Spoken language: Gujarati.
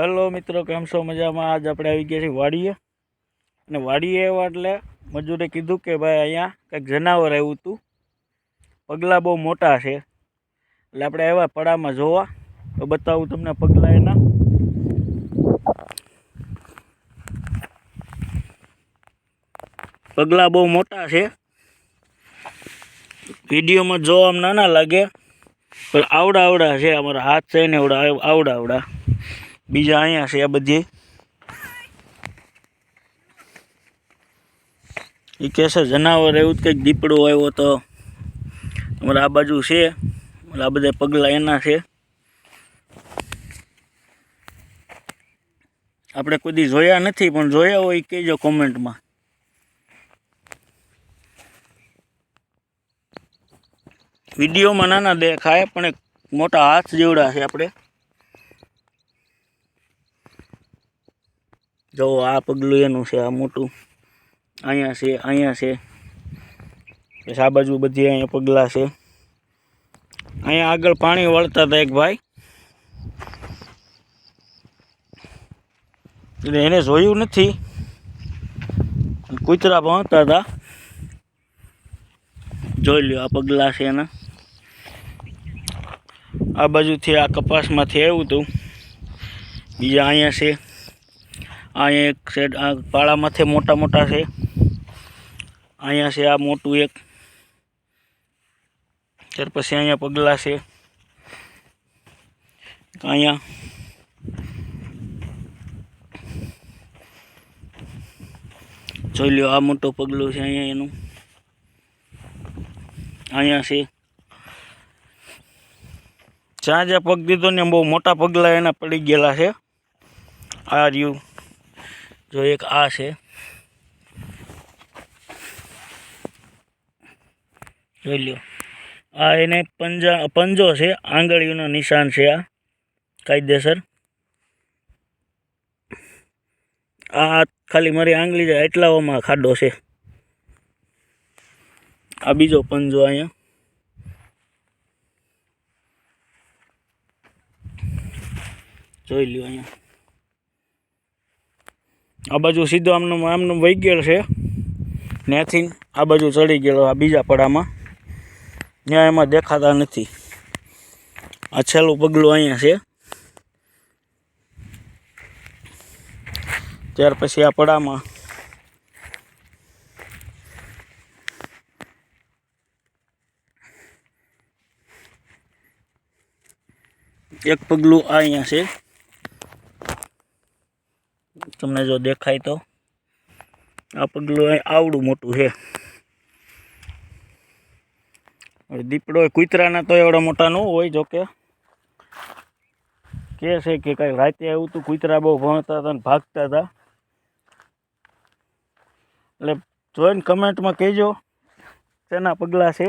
હેલો મિત્રો, કેમ છો? મજામાં? આજ આપણે આવી ગયા છીએ વાડીએ. અને વાડીએ એવા એટલે મજૂરે કીધું કે ભાઈ અહીંયા કંઈક જનાવર આવ્યું હતું. પગલાં બહુ મોટા છે. એટલે આપણે આવ્યા પડામાં જોવા. તો બતાવું તમને પગલાં એના. પગલાં બહુ મોટા છે. વિડીયોમાં જોવામાં નાના લાગે. પણ આવડા આવડા છે અમારા હાથ છે ને આવડા આવડા આવડા બીજા અહીંયા છે આ બધી. એ કહે છે, જનાવર એવું જ કંઈક દીપડો આવ્યો તો અમારે આ બાજુ છે. આ બધા પગલાં એના છે. આપણે કોઈ જોયા નથી, પણ જોયા હોય કહેજો કોમેન્ટમાં. વિડીયોમાં નાના દેખાય, પણ એક મોટા હાથ જેવડા છે આપણે. જો આ પગલું એનું છે, આ મોટું. અહીંયા છે અહીંયા છે. પછી આ બાજુ બધી અહીંયા પગલાં છે. અહીંયા આગળ પાણી વળતા હતા એક ભાઈ. એટલે એને જોયું નથી. કૂતરા પહોંચતા હતા. જોઈ લ્યો, આ પગલાં છે એના. આ બાજુથી આ કપાસમાંથી આવ્યું હતું બીજા અહીંયા છે. અહીંયા એક છે, આ માથે મોટા મોટા છે. અહીંયા છે આ મોટું એક. ત્યાર પછી અહીંયા પગલાં છે. અહીંયા. જોઈ લ્યો, આ મોટો પગલું છે અહીંયા એનું. અહીંયા છે. જ્યાં જ્યાં પગ દીધો ને બહુ મોટા પગલાં એના પડી ગયેલા છે. આ રહ્યું. જો એક આ છે. જોઈ લ્યો. આ એને પંજા, પંજો છે, આંગળીઓનો નિશાન છે આ. કાયદેસર. આ ખાલી મારી આંગળી જાય એટલાઓમાં ખાડો છે. આ બીજો પંજો અહીંયા. જોઈ લ્યો અહીંયા. આ બાજુ સીધો આમનું આમનું વહી ગયેલો છે. ત્યાંથી આ બાજુ ચડી ગયેલો આ બીજા પડામાં. ત્યાં એમાં દેખાતા નથી. આ છેલ્લું પગલું અહીંયા છે. ત્યાર પછી આ પડામાં એક પગલું આ અહીંયા છે. તમને જો દેખાય તો આ પગલું આવડું મોટું છે. હવે દીપડો કૂતરાના તો એવડા મોટા ન હોય જોકે કે. છે કે કંઈ રાતે આવ્યું હતું, કૂતરા બહુ ભણતા હતા ને ભાગતા હતા. એટલે જોઈને કમેન્ટમાં કહેજો તેના પગલાં છે.